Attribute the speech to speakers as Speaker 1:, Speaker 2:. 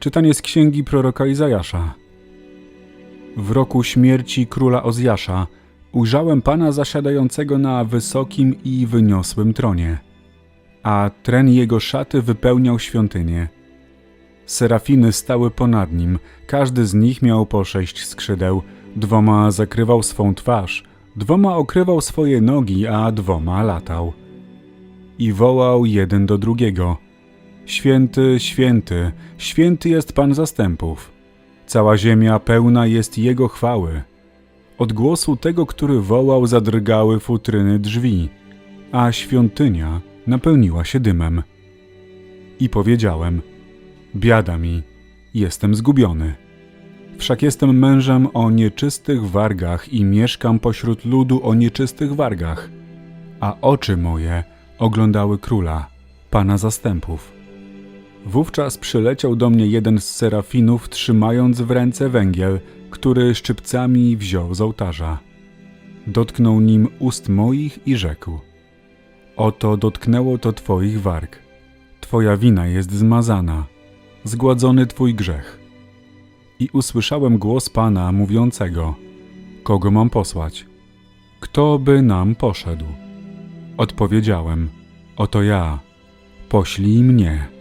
Speaker 1: Czytanie z księgi proroka Izajasza. W roku śmierci króla Ozjasza ujrzałem Pana zasiadającego na wysokim i wyniosłym tronie, a tren jego szaty wypełniał świątynię. Serafiny stały ponad nim, każdy z nich miał po sześć skrzydeł, dwoma zakrywał swą twarz, dwoma okrywał swoje nogi, a dwoma latał. I wołał jeden do drugiego – Święty, święty, święty jest Pan zastępów. Cała ziemia pełna jest Jego chwały. Od głosu tego, który wołał, zadrgały futryny drzwi, a świątynia napełniła się dymem. I powiedziałem: Biada mi, jestem zgubiony. Wszak jestem mężem o nieczystych wargach i mieszkam pośród ludu o nieczystych wargach, a oczy moje oglądały króla, pana zastępów. Wówczas przyleciał do mnie jeden z serafinów, trzymając w ręce węgiel, który szczypcami wziął z ołtarza. Dotknął nim ust moich i rzekł: Oto dotknęło to twoich warg. Twoja wina jest zmazana, zgładzony twój grzech. I usłyszałem głos Pana mówiącego: Kogo mam posłać? Kto by nam poszedł? Odpowiedziałem: Oto ja, poślij mnie.